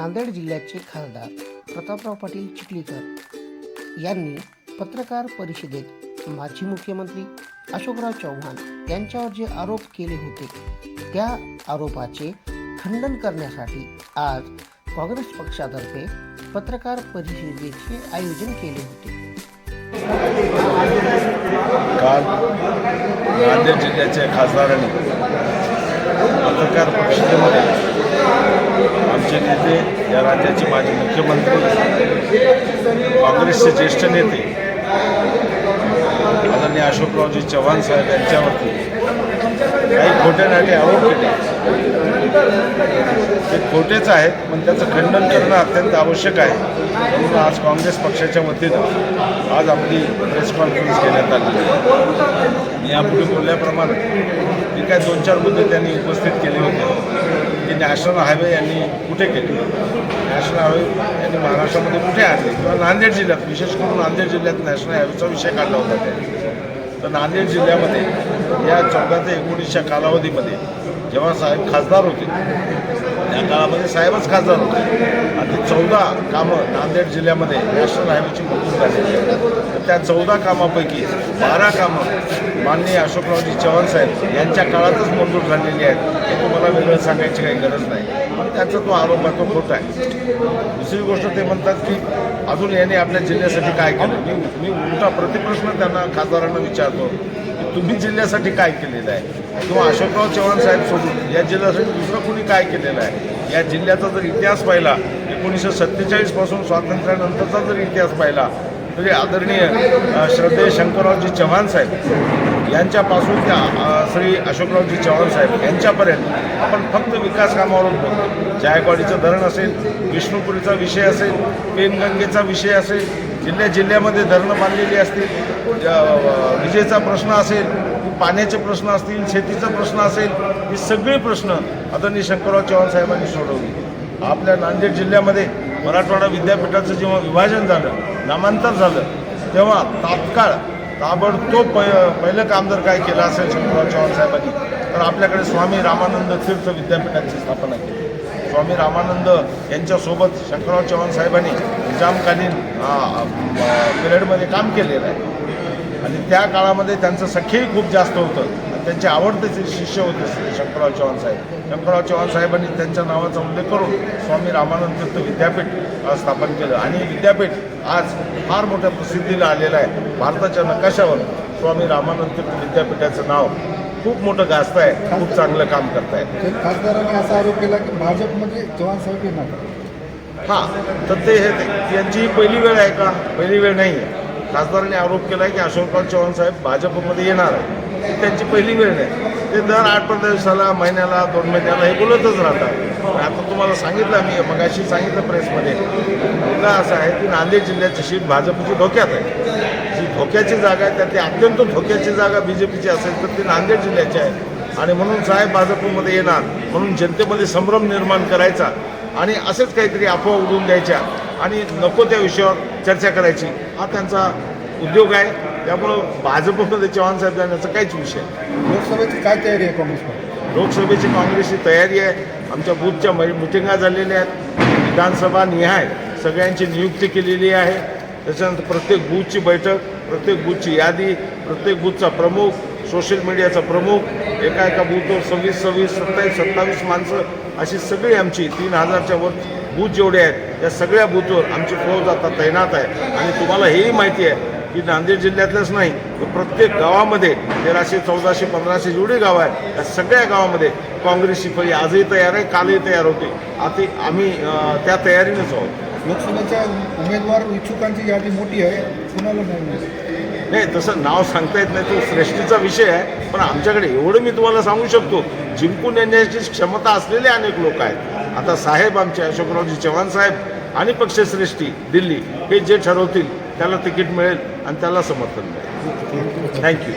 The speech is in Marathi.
नांदेड जिल्ह्याचे खासदार प्रतापराव पाटील चिखलीकर यांनी पत्रकार परिषदेत माजी मुख्यमंत्री अशोकराव चव्हाण यांच्यावर जे आरोप केले होते त्या आरोपाचे खंडन करण्यासाठी आज काँग्रेस पक्षातर्फे पत्रकार परिषदेचे आयोजन केले होते. काल नांदेड जिल्ह्याच्या खासदारांनी पत्रकार परिषदेमध्ये आमचे नेते या राज्याचे माजी मुख्यमंत्री काँग्रेसचे ज्येष्ठ नेते आदरणीय अशोकरावजी चव्हाण साहेब यांच्यावरती काही खोट्या नाटे आरोप केले. ते खोटेच आहेत पण त्याचं खंडन करणं अत्यंत आवश्यक आहे. म्हणून आज काँग्रेस पक्षाच्या वतीनं आज आपली प्रेस कॉन्फरन्स घेण्यात आली. मी यापूर्वी बोलल्याप्रमाणे जे काय दोन चार मुद्दे त्यांनी उपस्थित केले होते. की नॅशनल हायवे यांनी कुठे केले? नॅशनल हायवे यांनी महाराष्ट्रामध्ये कुठे आणले? किंवा नांदेड जिल्ह्यात विशेष करून नांदेड जिल्ह्यात नॅशनल हायवेचा विषय काढला होता त्यांनी. तर नांदेड जिल्ह्यामध्ये या चौदा ते एकोणीसच्या कालावधीमध्ये जेव्हा साहेब खासदार होते त्या काळामध्ये साहेबच खासदार होते. आणि ते चौदा कामं नांदेड जिल्ह्यामध्ये नॅशनल हायवेची मंजूर झालेली आहेत. तर त्या चौदा कामापैकी बारा कामं माननीय अशोकरावजी चव्हाण साहेब यांच्या काळातच मंजूर झालेली आहेत. हे तुम्हाला वेगळं सांगायची काही गरज नाही. त्याचा तो आरोप आहे तो खोटा आहे. दुसरी गोष्ट ते म्हणतात की अजून यांनी आपल्या जिल्ह्यासाठी काय केलं? मी मी उलटा प्रतिप्रश्न त्यांना खासदारांना विचारतो की तुम्ही जिल्ह्यासाठी काय केलेलं आहे? किंवा अशोकराव चव्हाण साहेब सोडून या जिल्ह्यासाठी दुसरं कुणी काय केलेलं आहे? या जिल्ह्याचा जर इतिहास पाहिला एकोणीसशे सत्तेचाळीसपासून स्वातंत्र्यानंतरचा जर इतिहास पाहिला तरी आदरणीय श्रद्धेय शंकररावजी चव्हाण साहेब यांच्यापासून त्या श्री अशोकरावजी चव्हाण साहेब यांच्यापर्यंत आपण फक्त विकास कामावरून बोलतो जायकवाडीचं धरण असेल विष्णुपुरीचा विषय असेल पेनगंगेचा विषय असेल जिल्ह्या जिल्ह्यामध्ये धरणं बांधलेली असतील विजेचा प्रश्न असेल पाण्याचे प्रश्न असतील शेतीचा प्रश्न असेल हे सगळे प्रश्न आदरणीय शंकरराव चव्हाण साहेबांनी सोडवले. आपल्या नांदेड जिल्ह्यामध्ये मराठवाडा विद्यापीठाचं जेव्हा विभाजन झालं नामांतर झालं तेव्हा तात्काळ ताबडतोब प पहिलं काम जर काय केलं असेल शंकरराव चव्हाण साहेबांनी? तर आपल्याकडे स्वामी रामानंद तीर्थ विद्यापीठाची स्थापना केली. स्वामी रामानंद यांच्यासोबत शंकरराव चव्हाण साहेबांनी निजामकालीन पिरियडमध्ये काम केलेलं आहे. आणि त्या काळामध्ये त्यांचं सख्यही खूप जास्त होतं. आणि त्यांचे आवडते शिष्य होते शंकरराव चव्हाण साहेब. शंकरराव चव्हाण साहेबांनी त्यांच्या नावाचा उल्लेख करून स्वामी रामानंद तीर्थ विद्यापीठ स्थापन केलं. आणि विद्यापीठ आज फार मोठ्या प्रसिद्धीला आलेलं आहे. भारताच्या नकाशावर स्वामी रामानंद तीर्थ विद्यापीठाचं नाव खूप मोठं गाजत आहे. खूप चांगलं काम करत आहे. खासदारांनी असा आरोप केला की भाजपमध्ये चव्हाण साहेब येणार. हां तर ते हे यांची पहिली वेळ आहे का? पहिली वेळ नाही आहे. खासदारांनी आरोप केला आहे की अशोकराव चव्हाण साहेब भाजपमध्ये येणार आहे त्यांची पहिली वेळ नाही. ते दर आठ पंधरा दिवसाला महिन्याला दोन महिन्याला हे बोलतच राहतात. आता तुम्हाला सांगितलं मी मगाशी सांगितलं प्रेसमध्ये. मुद्दा असा आहे की नांदेड जिल्ह्याची सीट भाजपची धोक्यात आहे. जी धोक्याची जागा आहे त्यातली अत्यंत धोक्याची जागा बी जे पीची असेल तर ती नांदेड जिल्ह्याची आहे. आणि म्हणून साहेब भाजपमध्ये येणार म्हणून जनतेमध्ये संभ्रम निर्माण करायचा आणि असेच काहीतरी अफवा उडून द्यायच्या. आणि नको त्या विषयावर चर्चा करायची. हा त्यांचा उद्योग आहे. त्यामुळं भाजपमध्ये चव्हाण साहेब जाण्याचा काहीच विषय. लोकसभेची काय तयारी आहे काँग्रेसकडे लोकसभेची काँग्रेसची तयारी आहे. आमच्या बूथच्या मै मिटिंगा झालेल्या आहेत. विधानसभा निहाय सगळ्यांची नियुक्ती केलेली आहे. त्याच्यानंतर प्रत्येक बूथची बैठक प्रत्येक बूथची यादी प्रत्येक बूथचा प्रमुख सोशल मीडियाचा प्रमुख एका एका बूथवर सव्वीस सव्वीस सत्तावीस सत्तावीस माणसं अशी सगळी आमची तीन हजारच्या वर बूथ जेवढे आहेत या सगळ्या बूथवर आमची फौज आता तैनात आहे. आणि तुम्हाला हेही माहिती आहे की नांदेड जिल्ह्यातलंच नाही तर प्रत्येक गावामध्ये तेराशे चौदाशे पंधराशे जेवढी गावं आहेत त्या सगळ्या गावामध्ये काँग्रेसची फळी आजही तयार आहे कालही तयार होते. आता आम्ही त्या तयारीनेच आहोत. लोकसभेच्या उमेदवार इच्छुकांची यादी मोठी आहे कुणाला नाही तसं नाव सांगता येत नाही तो श्रेष्ठीचा विषय आहे. पण आमच्याकडे एवढं मी तुम्हाला सांगू शकतो जिंकून येण्याची क्षमता असलेले अनेक लोक आहेत. आता साहेब आमचे अशोकरावजी चव्हाण साहेब आणि पक्षश्रेष्ठी दिल्ली हे जे ठरवतील त्याला तिकीट मिळेल आणि त्याला समर्थन मिळेल. थँक्यू